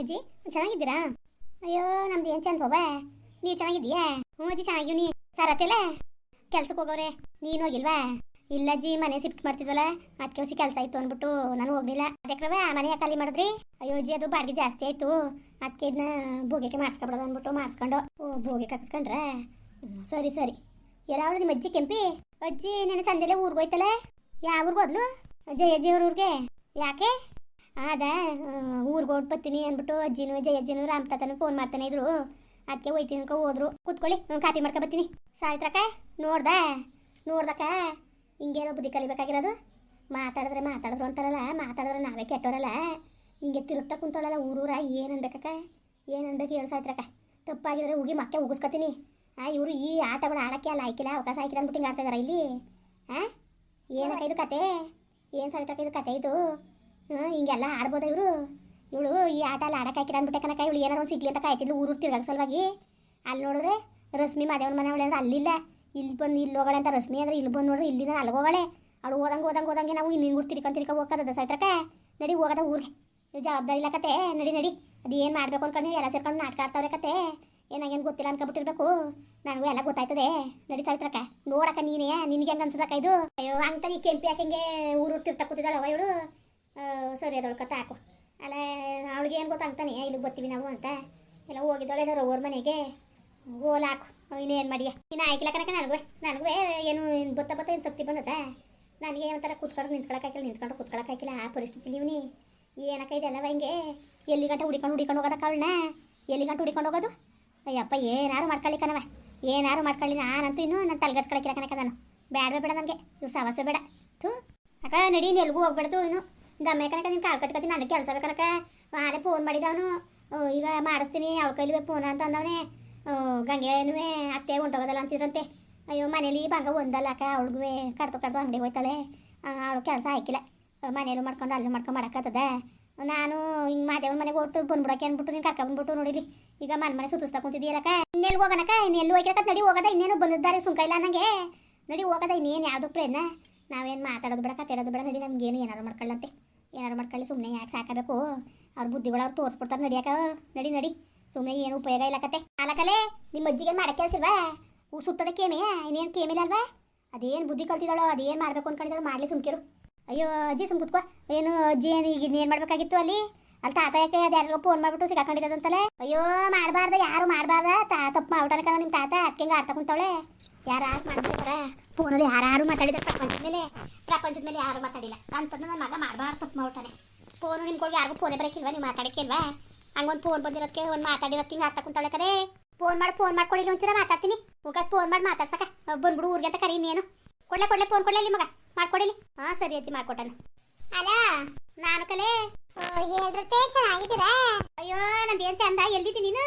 ಅಜ್ಜಿ, ಚೆನ್ನಾಗಿದ್ದೀರಾ? ಅಯ್ಯೋ, ನಮ್ದು ಏನು ಚಂದ ಹೋಗ ನೀವು ಚೆನ್ನಾಗಿದ್ದೀಯಾ? ಹ್ಞೂ ಅಜ್ಜಿ ಚೆನ್ನಾಗಿವ್ ನೀ ಸರತಿಲ್ಲ ಕೆಲ್ಸಕ್ಕೆ ಹೋಗೋರೆ ನೀನು ಹೋಗಿಲ್ವಾ? ಇಲ್ಲ ಅಜ್ಜಿ, ಮನೆ ಶಿಫ್ಟ್ ಮಾಡ್ತಿದ್ವಲ್ಲ ಅದಕ್ಕೆ ಹೊಸಿ ಕೆಲಸ ಆಯ್ತು ಅಂದ್ಬಿಟ್ಟು ನಾನು ಹೋಗ್ಲಿಲ್ಲ. ಅದಕ್ಕೆ ಮನೆ ಖಾಲಿ ಮಾಡಿದ್ರಿ? ಅಯ್ಯೋ ಅಜ್ಜಿ, ಅದು ಬಾಡಿಗೆ ಜಾಸ್ತಿ ಆಯಿತು. ಅದಕ್ಕೆ ಇದನ್ನ ಭೋಗ್ಯಕ್ಕೆ ಮಾಡಿಸ್ಕೊಬಿಡೋದು ಅಂದ್ಬಿಟ್ಟು ಮಾಡಿಸ್ಕೊಂಡು, ಓ, ಭೋಗಿ ಹಾಕಿಸ್ಕೊಂಡ್ರೆ ಸರಿ ಸರಿ. ಯಾರು ನಿಮ್ಮ ಅಜ್ಜಿ ಕೆಂಪಿ? ಅಜ್ಜಿ ನೆನೆ ಸಂದೇಲೆ ಊರಿಗೆ ಹೋಯ್ತಲ್ಲ? ಯಾವ ಊರಿಗೆ ಜಯ ಅಜ್ಜಿ ಅವ್ರ ಊರಿಗೆ? ಯಾಕೆ? ಅದ ಊರಿಗೆ ಹೊಟ್ಟು ಬರ್ತೀನಿ ಅಂದ್ಬಿಟ್ಟು ಅಜ್ಜಿನೂ ಜಯ ರಾಮತಾತನ ರಾಮ್ ತಾತನೂ ಫೋನ್ ಮಾಡ್ತಾನೆ ಇದ್ರು. ಅದಕ್ಕೆ ಹೋಯ್ತೀನಿ ಅನ್ಕೊ, ಹೋದ್ರು. ಕೂತ್ಕೊಳ್ಳಿ, ನಾನು ಕಾಪಿ ಮಾಡ್ಕೊ ಬರ್ತೀನಿ ಸಾವಿತ್ರಕ್ಕ, ನೋಡ್ದ? ನೋಡ್ದಕ್ಕ, ಹಿಂಗೇನೋ ಬುದ್ಧಿ ಕಲಿಬೇಕಾಗಿರೋದು. ಮಾತಾಡಿದ್ರೆ ಮಾತಾಡಿದ್ರು ಅಂತಾರಲ್ಲ, ಮಾತಾಡಿದ್ರೆ ನಾವೇ ಕೆಟ್ಟವರಲ್ಲ ಹಿಂಗೆ ತಿರುಗ್ತಾ ಕುಂತೋಳಲ್ಲ ಊರೂರ ಏನು ಅನ್ಬೇಕಕ್ಕ? ಏನು ಅನ್ಬೇಕು ಹೇಳು ಸಾವಿತ್ರಕ್ಕ. ತಪ್ಪಾಗಿದ್ರೆ ಉಗಿ ಮಕ್ಕೆ ಉಗಿಸ್ಕೊತೀನಿ. ಆ, ಇವರು ಈ ಆಟಗಳು ಆಡೋಕ್ಕೆ ಅಲ್ಲ ಆಯ್ಕಿಲ್ಲ ಅವಕಾಶ ಆಯ್ಕಿಲ್ಲ ಅಂದ್ಬಿಟ್ಟು ಹಿಂಗೆ ಆಡ್ತಾ ಇಲ್ಲಿ. ಹಾಂ ಏನಕ್ಕ ಇದು ಕತೆ? ಏನು ಸಾವಿತ್ರಕ್ಕ ಇದು ಕತೆ ಇದು? ಹಿಂಗೆಲ್ಲ ಆಡ್ಬೋದ ಇವರು? ಇವಳು ಈ ಆಟ ಎಲ್ಲ ಆಡಕ್ಕೆ ಹಾಕಿರ ಅಂದ್ಬಿಟ್ಟೆ ಕನಕ ಇವಳು ಏನಾರು ಒಂದು ಸಿಗ್ಲಿ ಅಂತ ಕಾಯ್ತಿದ್ಲು ಊರು ತಿರ್ಗಾಕ ಸಲುವಾಗಿ. ಅಲ್ಲಿ ನೋಡಿದ್ರೆ ರಶ್ಮಿ ಮಾದೇವನ ಮನೆ ಅವಳೆ ಅಂದ್ರೆ ಅಲ್ಲಿಲ್ಲ ಇಲ್ಲಿ. ಬಂದು ಇಲ್ಲಿ ಹೋಗಳೆ ಅಂತ ರಶ್ಮಿ ಅಂದ್ರೆ ಇಲ್ಲಿ ಬಂದು ನೋಡ್ರಿ ಇಲ್ಲಿಂದ ಅಲ್ಲಿಗೆ ಹೋಗಳೆ. ಅವಳು ಓದಂಗೆ ಓದಂಗೆ ಓದಂಗೆ ನಾವು ಇನ್ನಿನ ಊರು ತಿರ್ಕೊ ಹೋಗೋದ ಸೈತ್ರಕ್ಕೆ ನಡಿ ಹೋಗೋದ ಊರಿಗೆ. ಜವಾಬ್ದಾರಿ ಇಲ್ಲ ಕತೆ. ನಡಿ ನಡಿ. ಅದು ಏನು ಮಾಡಬೇಕು ಅನ್ಕೊಂಡು ಎಲ್ಲ ಸೇರ್ಕೊಂಡು ನಾಟಕ ಆಡ್ತಾವ್ರೆ ಕತೆ. ಏನಾಗೇನು ಗೊತ್ತಿಲ್ಲ ಅನ್ಕೊಬಿಟ್ಟಿರ್ಬೇಕು ನನಗೂ ಎಲ್ಲ ಗೊತ್ತಾಯ್ತದೆ. ನಡಿ ಸಾವಿತ್ರಕ್ಕ ನೋಡಕ್ಕ ನೀನೇ. ನಿನಗೆ ಹೆಂಗೆ ಅನ್ಸದಕ್ಕ ಇದು? ಅಯ್ಯೋ ಅಂತ ನೀ ಕೆಂಪಿ ಹಾಕಂಗೆ ಊರು ತಿರ್ತಾ ಕೂತಿದ್ದಾಳೆ ಇವಳು. ಸರಿ ಅದೊಳು ಕತೆ ಹಾಕು. ಅಲ್ಲ ಅವಳಿಗೆ ಏನು ಗೊತ್ತಾಗ್ತಾನೆ ಇಲ್ಲಿ ಬರ್ತೀವಿ ನಾವು ಅಂತ. ಎಲ್ಲ ಹೋಗಿದ್ದಾಳೆ ಸರ್ ಅವ್ರ ಮನೆಗೆ. ಗೋಲ್ ಹಾಕು. ಇನ್ನೇನು ಮಾಡಿಯ? ಇನ್ನು ಆಯ್ಕಿಲ್ಲ ಕನಕ ನನಗೂ. ನನಗೂ ಏನು ಬತ್ತ ಬತ್ತ ಏನು ಶಕ್ತಿ ಬಂದದ? ನನಗೆ ಒಂಥರ ಕೂತ್ಕೊಂಡು ನಿಂತ್ಕೊಳಕ್ಕಾಗಿಲ್ಲ ನಿಂತ್ಕೊಂಡು ಕೂತ್ಕೊಳಕ್ಕಾಗಿಲ್ಲ ಆ ಪರಿಸ್ಥಿತಿ ಇವನಿ ಏನಕ್ಕ ಇದೆಲ್ಲವ ಹಿಂಗೆ? ಎಲ್ಲಿ ಗಂಟೆ ಹುಡಿಕೊಂಡು ಹುಡಿಕೊಂಡು ಹೋಗೋದ ಅವಳನ್ನ? ಎಲ್ಲಿ ಗಂಟೆ ಹುಡಿಕೊಂಡು ಹೋಗೋದು? ಅಯ್ಯಪ್ಪ, ಏನಾರು ಮಾಡ್ಕೊಳ್ಳಿ ಕಣವ ಏನಾರು ಮಾಡ್ಕೊಳ್ಳಿ. ನಾನಂತೂ ಇನ್ನೂ ನನ್ನ ತಲೆಗಸ್ಕೊಳಕಿಲ್ಲ ಕನಕ ನಾನು. ಬೇಡವೇ ಬೇಡ ನನಗೆ. ಇವ್ರು ಸಾವಸ್ವೇ ಬೇಡ. ಥೂ. ಅಕ್ಕ ನಡಿ ಎಲ್ಗೂ ಹೋಗ್ಬೇಡ್ದು ಇನ್ನು. ದಮ್ಮೆ ನೀನು ಕಾಲು ಕಟ್ಕೊತೀನಿ ನನಗೆ ಕೆಲಸ ಬೇಕನಕ ಆಲೆ ಫೋನ್ ಮಾಡಿದವನು ಈಗ ಮಾಡಿಸ್ತೀನಿ, ಅವಳ ಕೈಲಿ ಫೋನ್ ಅಂತ ಅಂದವನೇ ಗಂಗೆನೂ ಅತ್ತೆ ಹೊಂಟೋಗೋದಲ್ಲ ಅಂತಿದ್ರಂತೆ. ಅಯ್ಯೋ, ಮನೇಲಿ ಬಂಗ ಒಂದಲ್ಲ ಅಕ್ಕ ಅವಳಿಗೂ ಕಡ್ದು ಕಡ್ದು ಅಂಗಡಿ ಹೋಯ್ತಾಳೆ. ಅವಳು ಕೆಲಸ ಹಾಕಿಲ್ಲ. ಮನೇಲೂ ಮಾಡ್ಕೊಂಡು, ಅಲ್ಲೂ ಮಾಡ್ಕೊಂಡು ಮಾಡಕ್ಕತ್ತದ ನಾನು ಹಿಂಗೆ ಮಾದೇವನ ಮನೆಗೆ ಹೋಗ್ತು ಬಂದ್ಬಿಡಕ್ಕೆ ಅಂದ್ಬಿಟ್ಟು, ನೀನು ಕರ್ಕೊಂಡ್ಬಿಟ್ಟು ನೋಡಿಲಿ. ಈಗ ಮನೆ ಮನೆ ಸುತ್ತಿಸ್ತಾ ಕುಂತಿದ್ದೀರಕ್ಕ ಇನ್ನೆಲ್ಲಿ ಹೋಗೋಣಕ್ಕ ಇನ್ನೆಲ್ಲಿ ಹೋಗಿರಕ್ಕ ನಡಿ ಹೋಗದ, ಇನ್ನೇನು ಬಂದಿದ್ದಾರೆ ಸುಂಕ ಇಲ್ಲ ನನಗೆ ನಡಿ ಹೋಗದ, ಇನ್ನೇನು ಯಾವುದು ಪ್ರೇರಣ ನಾವೇನು ಮಾತಾಡೋದು ಬಿಡಕ್ಕ ತೆರೋದು ಬಿಡ, ನಡಿ, ನಮ್ಗೇನು ಏನಾರು ಮಾಡ್ಕೊಳ್ಳಂತೆ. ಏನಾರು ಮಾಡ್ಕೊಳ್ಳಿ ಸುಮ್ಮನೆ ಯಾಕೆ ಸಾಕಬೇಕು ಅವ್ರ ಬುದ್ಧಿಗಳು ಅವ್ರು ತೋರಿಸ್ಬಿಡ್ತಾರೆ ನಡಿಯಾಕ ನಡಿ ನಡಿ. ಸುಮ್ಮನೆ ಏನು ಉಪಯೋಗ ಇಲ್ಲ ಕತೆ. ಅಲಕಲೆ ನಿಮ್ಮ ಅಜ್ಜಿಗೆ ಮಾಡಕ್ಕೆ ಕೆಲ್ಸಿಲ್ವಾ ಹೂ ಸುತ್ತದ ಕೇಮೆ, ಇನ್ನೇನು ಕೇಮಿಲ್ಲ ಅಲ್ವಾ? ಅದೇನು ಬುದ್ಧಿ ಕಲ್ತಿದ್ದಾಳೋ, ಅದೇನು ಮಾಡಬೇಕು ಅನ್ಕೊಂಡಿದ್ದಳು ಮಾಡಲಿ ಸುಮ್ಕಿರು. ಅಯ್ಯೋ, ಅಜ್ಜಿ ಸುಮ್ಮ ಕೂತ್ಕೋ. ಏನು, ಅಜ್ಜಿ ಏನು ಈಗ ಏನು ಮಾಡಬೇಕಾಗಿತ್ತು ಅಲ್ಲಿ? ಅಲ್ಲಿ ತಾತ ಯಾಕೆ ಅದು ಯಾರಿಗೋ ಫೋನ್ ಮಾಡ್ಬಿಟ್ಟು ಸಿಗಾಕೊಂಡಿದ್ದದಂತಲೇ ಅಯ್ಯೋ, ಮಾಡಬಾರ್ದ, ಯಾರು ಮಾಡಬಾರ್ದ? ತಾ, ತಪ್ಪು ಮಾಡ್ಬಿಟ್ಟಾನ ನಿಮ್ಮ ತಾತ ಅದಕ್ಕೆ ಆಡ್ತಾ ಕುಂತವಳೆ. ಯಾರು ಮಾಡ್ತಾರ ಫೋನಲ್ಲಿ ಯಾರು ಮಾತಾಡಿದ್ರು, ಪ್ರಪಂಚದ ಮೇಲೆ ಪ್ರಪಂಚದ ಮೇಲೆ ಯಾರು ಮಾತಾಡಿಲ್ಲ. ಅಂತಂದ್ರೆ ನನ್ನ ಮಗ ಮಾಡಬಾರ್ದು ತಪ್ಪು ಮಾಡ್ತಾನೆ ಫೋನು ನಿಮ್ಗಳಿಗೆ ಯಾರಿಗೂ ಫೋನೇ ಬರೋಕ್ಕಿಲ್ವಾ ನೀವು ಮಾತಾಡಕ್ಕಿಲ್ವಾ? ಹಂಗೊಂದು ಫೋನ್ ಬಂದಿರೋದಕ್ಕೆ ಒಂದು ಮಾತಾಡಿರೋದಕ್ಕೆ ಹಿಂಗೆ ಆಗ್ತಾ ಕುಂತವಳೆ ಕರೆ. ಫೋನ್ ಮಾಡಿ, ಫೋನ್ ಮಾಡ್ಕೊಡಿ ಒಂಚೂರ ಮಾತಾಡ್ತೀನಿ. ಮುಖ ಫೋನ್ ಮಾಡಿ, ಮಾತಾಡ್ಸಕ. ಬಂದ್ಬಿಡು ಊರಿಗೆ ಅಂತ ಕರಿ ಇನ್ನೇನು. ಕೊಡ್ಲೆ ಕೊಡ್ಲೆ, ಫೋನ್ ಕೊಡ್ಲೆ ಮಗ. ಮಾಡ್ಕೊಡಿಲಿ ಹಾ, ಸರಿ ಅಜ್ಜಿ ಮಾಡ್ಕೊಟ್ಟಾನ ಅಲ್ಲ ನಾನು ಕಲೆ. ಹೇಳ್ರತ್ತೆ, ಚೆನ್ನಾಗಿದ್ದೀರಾ? ಅಯ್ಯೋ, ನಂದೇನ್ ಚಂದ ಎಲ್ಲಿದ್ದೀನಿ ನೀನು?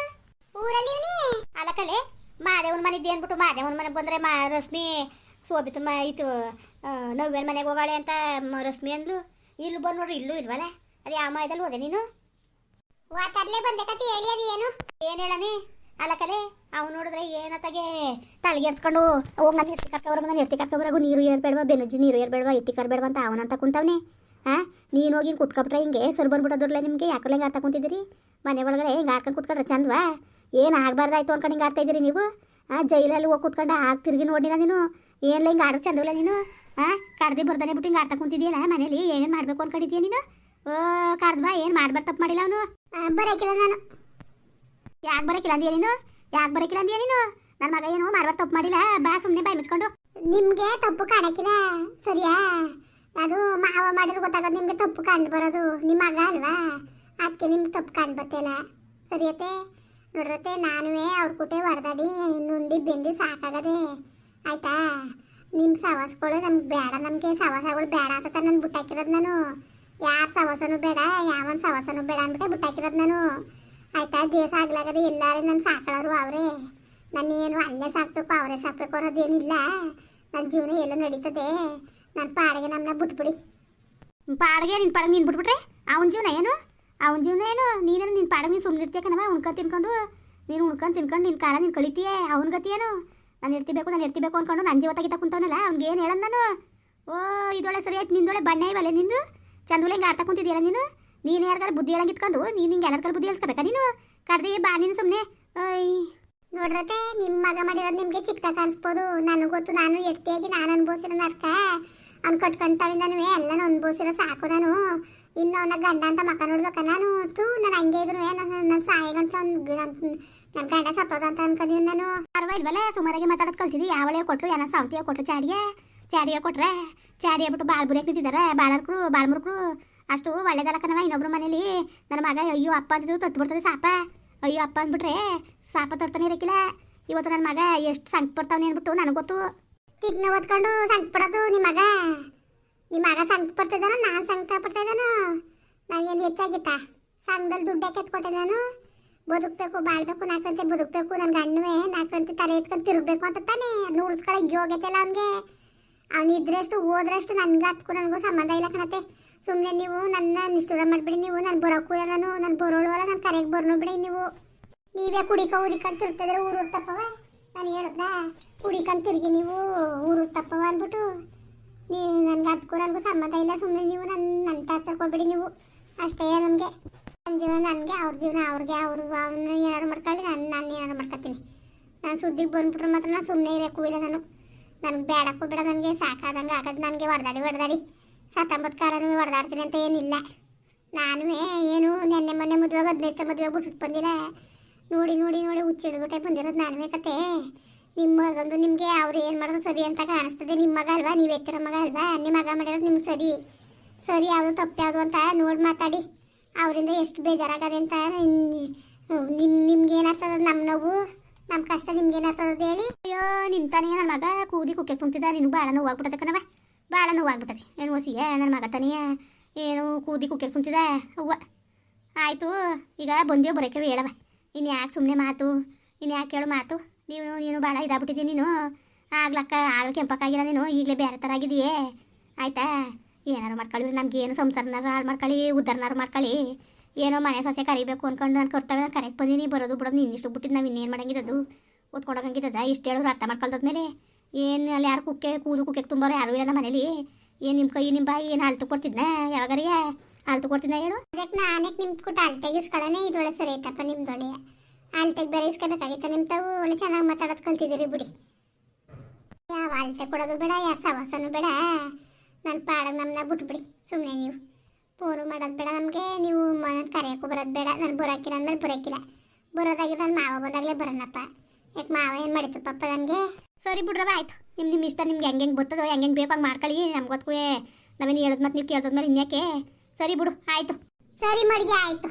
ಊರಲ್ಲಿ ಅಲ್ಲ ಕಲೆ ಮಾದೇವನ ಮನೆದ್ದೆ ಅಂದ್ಬಿಟ್ಟು ಮಾದೇವನ ಮನೆ ಬಂದರೆ ಮಾ ರಶ್ಮಿ ಸೋಬಿತು ಮಾ ಇತ್ತು ನವ್ಯನ ಮನೆಗೆ ಹೋಗಾಳೆ ಅಂತ ರಶ್ಮಿ ಅಂದ್ಲು. ಇಲ್ಲೂ ಬಂದು ನೋಡ್ರಿ ಇಲ್ಲೂ ಇಲ್ವಲ್ಲ ಅದು ಯಾವ ಮಾಯದಲ್ಲಿ ಹೋದೆ ನೀನು? ವಾತಾಡ್ಲೇ ಬಂದೆ ಕತಿ ಹೇಳಿ ಅದು ಏನು? ಏನು ಹೇಳನೆ ಅಲ್ಲ ಕಲೆ ಅವ್ನು ನೋಡಿದ್ರೆ ಏನತ್ತಾಗೆ? ತಲೆಗೆಡ್ಸ್ಕೊಂಡು ಹೋಗಿ ನಾನು ಎತ್ತಿ ಕರ್ಕೊಬರ ಮನೆ ಎತ್ತಿ ಕರ್ಕೊಬರಾಗು ನೀರು ಏರ್ಬೇಡವಾ ಬೆನುಜ್ಜಿ ನೀರು ಏರ್ಬೇಡವಾ ಇಟ್ಟಿ ಕರ್ಬೇಡ ಅಂತ ಅವನಂತ ಕುಂತವ್ನೆ. ಹಾಂ ನೀನು ಹೋಗಿ ಹಿಂಗೆ ಕುತ್ಕೊಬಿಟ್ರೆ ಹಿಂಗೆ ಸರ್ ಬಂದ್ಬಿಟ್ಟದ್ರಲ್ಲ ನಿಮಗೆ ಯಾಕಲ್ಲ ಹಿಂಗೆ ಆಡ್ತಾ ಕುಂತಿದ್ದೀರಿ? ಮನೆ ಒಳಗಡೆ ಹಿಂಗೆ ಆಡ್ಕೊಂಡು ಕುತ್ಕೊಂಡ್ರೆ ಚಂದವಾ? ಏನು ಆಗಬಾರ್ದಾಯ್ತು ಅನ್ಕೊಂಡು ಹಿಂಗೆ ಆಡ್ತಾ ಇದ್ದೀರಿ ನೀವು? ಆ ಜೈಲಲ್ಲಿ ಹೋಗಿ ಕುತ್ಕೊಂಡು ಆಗ ತಿರುಗಿ ನೋಡಿಲ್ಲ ನೀನು? ಏನಿಲ್ಲ ಹಿಂಗೆ ಆಡೋದು ಚಂದ್ರಲ್ಲ ನೀನು? ಹಾಂ ಕಡ್ದು ಬರ್ದಾನೆ ಬಿಟ್ಟು ಹಿಂಗೆ ಆಡ್ತಾ ಕುಂತಿದ್ದೀಯಲ್ಲ ಮನೇಲಿ ಏನೇನು ಮಾಡಬೇಕು ಅನ್ಕೊಂಡಿದ್ದೀಯ ನೀನು? ಓ ಕಡ್ದು ಬಾ ಏನು ಮಾಡ್ಬಾರ್ದು ತಪ್ಪು ಮಾಡಿಲ್ಲ ಅವನು? ಬರೋಕಿಲ್ಲ ನಾನು. ಯಾಕೆ ಬರೋಕಿಲ್ಲ ಅಂದಿಯ ನೀನು? ಯಾಕೆ ಬರೋಕಿಲ್ಲ ಅಂದಿಯ ನೀನು? ನನ್ನ ಮಗ ಏನು ಮಾಡ್ಬಾರ್ದು ತಪ್ಪು ಮಾಡಿಲ್ಲ? ಬಾ ಸುಮ್ಮನೆ ಬಾಯಿ ಮುಚ್ಕೊಂಡು. ನಿಮಗೆ ತಪ್ಪು ಕಾಣಕ್ಕಿಲ್ಲ ಸರಿಯಾ? ಅದು ಮಾವ ಮಾಡಿದ್ರೆ ಗೊತ್ತಾಗೋದು ನಿಮಗೆ ತಪ್ಪು ಕಂಡು ಬರೋದು ನಿಮ್ಮ ಮಗ ಅಲ್ವಾ? ಅದಕ್ಕೆ ನಿಮ್ಗೆ ತಪ್ಪು ಕಂಡು ಸರಿಯತ್ತೆ? ಸರಿಯತೆ ನೋಡ್ರತೆ ನಾನುವೇ ಅವ್ರ ಕುಟೆ ಹೊಡೆದಾಡಿ ನೊಂದಿ ಬೆಂದಿ ಸಾಕಾಗದೆ. ಆಯ್ತಾ? ನಿಮ್ಮ ಸವಾಸಗಳು ನಮ್ಗೆ ಬೇಡ, ನಮಗೆ ಸವಾಸಗಳು ಬೇಡ ಅಂತ ನಾನು ಬಿಟ್ಟಾಕಿರೋದು ನಾನು. ಯಾರ ಸವಾಸನೂ ಬೇಡ, ಯಾವನ್ ಸವಾಸನೂ ಬೇಡ ಅಂದ್ಬಿಟ್ಟೆ ಬಿಟ್ಟಾಕಿರೋದು ನಾನು. ಆಯ್ತಾ? ದೇಶ ಆಗ್ಲಾಗದೆ ಎಲ್ಲಾರು ನನ್ನ ಸಾಕೊಳ್ಳೋರು ಅವರೇ. ಏನು ಅಲ್ಲೇ ಸಾಕ್ಬೇಕು, ಅವರೇ ಸಾಕ್ಬೇಕು ಅನ್ನೋದೇನಿಲ್ಲ. ನನ್ನ ಜೀವನ ಎಲ್ಲ ನಡೀತದೆ. ನನ್ನ ಪಾಡಿಗೆ ನಮ್ಮನ್ನ ಬಿಟ್ಬಿಡಿ. ಪಾಡಿಗೆ ನಿನ್ನ ಪಾಡಿಗೆ ನೀನು ಬಿಟ್ಬಿಟ್ರೆ? ಅವನ ಜೀವನ ಏನು? ಅವನ ಜೀವನ ಏನು? ನೀನು ನಿನ್ನ ಪಾಡಿಗೆ ನೀನು ಸುಮ್ಮನೆ ಇರ್ತೀಯ ಕಣವ ಉಣ್ಕೊಂಡು ತಿನ್ಕೊಂಡು, ನೀನು ಉಣ್ಕೊಂಡು ತಿನ್ಕೊಂಡು ನಿನ್ನ ಕಾಲ ನೀನು ಕಳಿತೀಯ? ಅವನ ಗತಿ ಏನು? ನಾನು ಇರ್ತಿಬೇಕು ನಾನು ಇರ್ತಿಬೇಕು ಅನ್ಕೊಂಡು ನನ್ನ ಜೀವ ತೆಗಿತಾ ಕುಂತವನಲ್ಲ, ಅವ್ನಿಗೆ ಏನು ಹೇಳೋದು ನಾನು? ಓ ಇದೊಳೆ ಸರಿ ಆಯ್ತು ನಿಂದೊಳೆ ಬಣ್ಣ ಇವಲ್ಲ ನಿಂದು ಚಂದೊಳೆ ಹಿಂಗೆ ಆಡ್ತಾ ಕುಂತಿದ್ದೀರ ನೀನು? ನೀನು ಯಾರಿಗಾರ ಬುದ್ಧಿ ಹೇಳಂಗೆ ಇಟ್ಕೊಂಡು, ನೀನು ಹಿಂಗೆ ಎಲ್ಲರ ಬುದ್ಧಿ ಹೇಳ್ಸ್ಕೊಬೇಕಾ ನೀನು? ಕಡ್ದಿ ಬಾ ನೀನು ಸುಮ್ಮನೆ ನೋಡ್ರತೆ ನಿಮ್ಮ ಮಗ ಮಾಡಿರೋದು ನಿಮಗೆ ಚಿಕ್ಕದಾಗ ಕಾಣಿಸ್ಬೋದು. ನನಗೆ ಗೊತ್ತು, ನಾನು ಎಟ್ಟಿಯಾಗಿ ನಾನು ಅನ್ಭವಿಸಿರೋ ನರ್ಕ. ಅವ್ನು ಕಟ್ಕೊಂತಾವಿಂದನೂ ಎಲ್ಲನೂ ಅನ್ಭವಿಸಿರೋ ಸಾಕು ನಾನು. ಇನ್ನು ಅವನ ಗಂಡ ಅಂತ ಮಕ್ಕ ನೋಡ್ಬೇಕ. ನಾನು ತೂ ನಾನು ಹಂಗೆ ಇದ್ರು. ನನ್ನ ಸಾಯಿ ಗಂಟ ನನ್ನ ಗಂಡ ಸತ್ತೋದ ಅಂತ ಅನ್ಕೊಂಡಿದ್ದೀನಿ ನಾನು. ಇಲ್ವಲ್ಲ ಸುಮಾರಾಗಿ ಮಾತಾಡೋದು ಕಲ್ತಿದ್ದಿ ಯಾವಳೆ ಕೊಟ್ಟರು ಏನೋ ಸೌತಿಯ ಕೊಟ್ಟರು ಚಾಡಿಗೆ ಚಾಡಿಗೆ ಕೊಟ್ರೆ ಚಾಡಿ ಬಿಟ್ಟು ಬಾಳ್ ಬುರಿಯಕ್ಕೆ ಬಿದ್ದಿದ್ದಾರೆ ಬಾಳರ್ಕರು ಬಾಳ್ ಮುರ್ಕರು ಅಷ್ಟು ಒಳ್ಳೇದಲ್ಲ ಕಣವ ಇನ್ನೊಬ್ರು ಮನೇಲಿ. ನನ್ನ ಮಗ ಅಯ್ಯೋ ಅಪ್ಪ ಅಂತಿದ್ದು ತೊಟ್ಟು ಬಿಡ್ತದೆ ಸಾಪ. ಅಯ್ಯೋ ಅಪ್ಪ ಅಂದ್ಬಿಟ್ರೆ ಸಾಪ ತೊಡ್ತಾನೆ ಇರಕ್ಕಿಲ್ಲ ಇವತ್ತು ನನ್ನ ಮಗ ಎಷ್ಟು ಸಂಕಟ ಪಡ್ತಾವನೆ ಅಂದ್ಬಿಟ್ಟು ನನಗೆ ಗೊತ್ತು. ತಿಗ್ನ ಓದ್ಕೊಂಡು ಸಂಕಟ ಪಡೋದು ನಿಮ್ಮ ಮಗ. ನಿಮ್ಮ ಮಗ ಸಂಕಟ ಪಡ್ತಿದ್ದಾನ ನಾನು ಸಂಕಟ ಪಡ್ತಾ ಇದ್ದಾನು ನನಗೇನು ಹೆಚ್ಚಾಗಿತ್ತ? ಸಂಘದಲ್ಲಿ ದುಡ್ಡು ಕೆತ್ಕೊಟ್ಟೆ ನಾನು? ಬದುಕಬೇಕು, ಬಾಳ್ಬೇಕು, ನಾಲ್ಕಂತೆ ಬದುಕಬೇಕು ನನ್ನ ಗಂಡುವೆ ನಾಲ್ಕಂತೆ ತಲೆ ಎತ್ಕೊಂಡು ತಿರುಗಬೇಕು ಅಂತ ತಾನೆ? ಅದನ್ನ ಉಳಿಸ್ಕೊಳಕ್ಕೆ ಯೋಗ್ಯತೆ ಇಲ್ಲ ಅವನಿಗೆ. ಅವ್ನು ಇದ್ರಷ್ಟು ಹೋದ್ರಷ್ಟು ನನಗೆ ಹತ್ಕು ನನಗೂ ಸಂಬಂಧ ಇಲ್ಲ ಕಣತೆ ಸುಮ್ಮನೆ ನೀವು ನನ್ನ ನಿಷ್ಠುರ ಮಾಡಿಬಿಡಿ ನೀವು, ನಾನು ಇಲ್ಲ ನಾನು ನಾನು ಬರೋಳು ಅಲ್ಲ, ನಾನು ಕರೆಗೆ ಬರ್ನು ಬಿಡಿ ನೀವು. ನೀವೇ ಕುಡಿಕ ಉರಿಕಂತ ತಿರ್ತಿದ್ರೆ ಊರು ತಪ್ಪವ ನಾನು ಹೇಳ್ದ ಕುಡಿಕಂತ ತಿರುಗಿ ನೀವು ಊರು ತಪ್ಪವ ಅಂದ್ಬಿಟ್ಟು. ನೀ ನನ್ಗೆ ಅದಕ್ಕೂ ನನಗೂ ಸಮ್ಮತ ಇಲ್ಲ ಸುಮ್ಮನೆ ನೀವು ನನ್ನ ನನ್ನ ಟಾರ್ಚರ್ ಕೊಡ್ಬೇಡಿ ನೀವು. ಅಷ್ಟೇ ನನಗೆ ನನ್ನ ಜೀವನ ನನಗೆ, ಅವ್ರ ಜೀವನ ಅವ್ರಿಗೆ, ಅವ್ರು ಅವನ್ನ ಏನಾರು ಮಾಡ್ಕೊಳ್ಳಿ, ನಾನು ನಾನು ಏನಾರು ಮಾಡ್ಕೊತೀನಿ. ನಾನು ಸುದ್ದಿಗೆ ಬಂದ್ಬಿಟ್ರೆ ಮಾತ್ರ ನಾನು ಸುಮ್ಮನೆ ಇರೋಕ್ಕೂ ಇಲ್ಲ ನಾನು. ನನಗೆ ಬೇಡಕ್ಕೂ ಬೇಡ ನನಗೆ, ಸಾಕಾದಂಗೆ ಆಗದು ನನಗೆ, ಹೊಡೆದಾಡಿ ಹೊಡೆದಾಡಿ. ಸತ್ತೊಂಬತ್ತು ಕಾಲನೂ ಹೊಡೆದಾಡ್ತೀನಿ ಅಂತ ಏನಿಲ್ಲ. ನಾನು ಏನು ನೆನ್ನೆ, ಮೊನ್ನೆ ಮದುವೆ ಹದಿನೈದು ಮದುವೆ ಬಿಟ್ಟು ಬಂದಿಲ್ಲ. ನೋಡಿ ನೋಡಿ ನೋಡಿ, ಹುಚ್ಚಿಡ್ಬಿಟ್ಟೆ ಬಂದಿರೋದು ನಾನುವೇ ಕತೆ. ನಿಮ್ಮ ಮಗಂದು ನಿಮಗೆ ಅವ್ರು ಏನು ಮಾಡೋದು ಸರಿ ಅಂತ ಕಾಣಿಸ್ತದೆ. ನಿಮ್ಮ ಮಗ ಅಲ್ವಾ? ನೀವು ಎತ್ತಿರೋ ಮಗ ಅಲ್ವಾ? ನಿಮ್ಮ ಮಗ ಮಾಡಿರೋದು ನಿಮ್ಗೆ ಸರಿ. ಸರಿ, ಯಾವುದು ತಪ್ಪು ಯಾವುದು ಅಂತ ನೋಡಿ ಮಾತಾಡಿ. ಅವರಿಂದ ಎಷ್ಟು ಬೇಜಾರಾಗದೆ ಅಂತ ನಿಮ್ಮ ನಿಮ್ಗೆ ಏನಾಗ್ತದ ನಮ್ಮ ನೋವು ನಮ್ಮ ಕಷ್ಟ ನಿಮ್ಗೆ ಏನಾಗ್ತದ ಹೇಳಿ. ಅಯ್ಯೋ ನಿಂತಾನೆ ನನ್ನ ಮಗ. ಕೂದಿ ಕುಕ್ಕೆ ತುಂಬ್ತಿದ್ದ ನಿನಗೆ ಭಾಳ ನೋವು ಆಗ್ಬಿಟ್ಟದೆ ಕಣವ ಭಾಳ ನೋವು ಆಗ್ಬಿಟ್ಟದೆ ಏನು ಹೊಸಿಯ ನನ್ನ ಮಗ ತಾನೇ. ಏನು ಕೂದಿ ಕುಕ್ಕೆ ತುಂಬ್ತಿದ್ದ. ಹೂವ ಆಯಿತು, ಈಗ ಬಂದೇವು ಬರೋಕೆ ಹೇಳವ ಇನ್ನು ಯಾಕೆ ಸುಮ್ಮನೆ ಮಾತು ಇನ್ನು ಯಾಕೆ ಹೇಳು ಮಾತು. ನೀವು ನೀನು ಭಾಳ ಇದಾಗ್ಬಿಟ್ಟಿದ್ದೀನಿ ನೀನು. ಆಗ್ಲಕ್ಕ ಆಗ ಕೆಂಪಕ್ಕಾಗಿಲ್ಲ ನೀನು. ಈಗಲೇ ಬೇರೆ ಥರ ಆಗಿದೆಯೇ ಆಯ್ತಾ? ಏನಾರು ಮಾಡ್ಕೊಳ್ಳಿ ನಮ್ಗೆ ಏನು ಸಂಸಾರನಾರು ಹಾಳು ಮಾಡ್ಕೊಳ್ಳಿ ಉದ್ದಾರನಾರು ಮಾಡ್ಕೊಳ್ಳಿ. ಏನೋ ಮನೆ ಸೊಸೆ ಕರಿಬೇಕು ಅನ್ಕೊಂಡು ನಾನು ಕರ್ತವ್ಯ ನಾನು ಕರೆಕ್ಟ್ ಬಂದೀನಿ, ಬರೋದು ಬಿಡೋದು. ನೀನು ಇಷ್ಟು ಬಿಟ್ಟಿದ್ದು ನಾವು ಇನ್ನೇನು ಮಾಡಂಗಿದ್ದದು? ಓದ್ಕೊಡೋಂಗಿದ್ದದ ಇಷ್ಟು ಹೇಳಿದ್ರು ಅರ್ಥ ಮಾಡ್ಕೊಳ್ದಾದ್ಮೇಲೆ ಏನು ಅಲ್ಲಿ ಯಾರು ಕುಕ್ಕೆ ಕೂದು ಕುಕ್ಕೆ ತುಂಬೋರು ಯಾರು ಇಲ್ಲ ಮನೇಲಿ. ಏನು ನಿಮ್ಮ ಕೈ ನಿಮ್ಮ ಬಾಯಿ, ಏನು ಹಾಲು ಕೊಡ್ತಿದ್ನ? ಯಾವಾಗರಿಯ ಹಾಲು ಕೊಡ್ತಿದ್ನ ಹೇಳು? ಅದಕ್ಕೆ ನಾನೇ ನಿಮ್ಮ ಕೊಟ್ಟು ಹಾಲು ತೆಗಿಸ್ಕೊಳ್ಳೋಣ. ಇದೊಳೆ ಸರಿ ಐತಪ್ಪ ನಿಮ್ದೊಳೆ ಹಾಲು ತೆಗಿ ಬೇರೆ ಇಸ್ಕೋಬೇಕಾಗಿತ್ತ? ನಿಮ್ಮ ತಾವು ಒಳ್ಳೆ ಚೆನ್ನಾಗಿ ಮಾತಾಡೋದು ಕಲ್ತಿದ್ದೀರಿ ಬಿಡಿ. ಯಾವ ಅಳತೆ ಕೊಡೋದು ಬೇಡ, ಯಾವ ಸವಾಸನೂ ಬೇಡ. ನನ್ನ ಪಾಡ ನಮ್ಮನ್ನ ಬಿಟ್ಬಿಡಿ ಸುಮ್ಮನೆ ನೀವು. ಫೋನು ಮಾಡೋದು ಬೇಡ ನಮಗೆ, ನೀವು ಮನ ಕರೆಯೋಕ್ಕೂ ಬರೋದು ಬೇಡ, ನಾನು ಬರೋಕ್ಕಿಲ್ಲ ಅಂದ್ಮೇಲೆ ಬರೋಕ್ಕಿಲ್ಲ ಬರೋದಾಗಿ ನನ್ನ ಮಾವ ಬಂದಾಗಲೇ ಬರೋಣಪ್ಪ. ಯಾಕೆ ಮಾವ ಏನು ಮಾಡಿತ್ತು ಪಪ್ಪ ನನಗೆ? ಸರಿ ಬಿಡ್ರವ ಆಯ್ತು. ನಿಮ್ಮ ನಿಮ್ಮ ಇಷ್ಟ, ನಿಮ್ಗೆ ಹೆಂಗೆ ಹೆಂಗೆ ಗೊತ್ತದೋ ಹೆಂಗೆ ಹೆಂಗೆ ಬೇಕಾಗಿ ಮಾಡ್ಕೊಳ್ಳಿ, ನಮ್ಗೆ ಗೊತ್ತು ನಾವೇನು ಹೇಳೋದು ಮತ್ತೆ ನೀವು ಕೇಳೋದ್ಮೇಲೆ ಇನ್ಯಾಕೆ? ಸರಿ ಬಿಡು, ಆಯಿತು. ಸರಿ ಮಡಿಗೆ, ಆಯಿತು.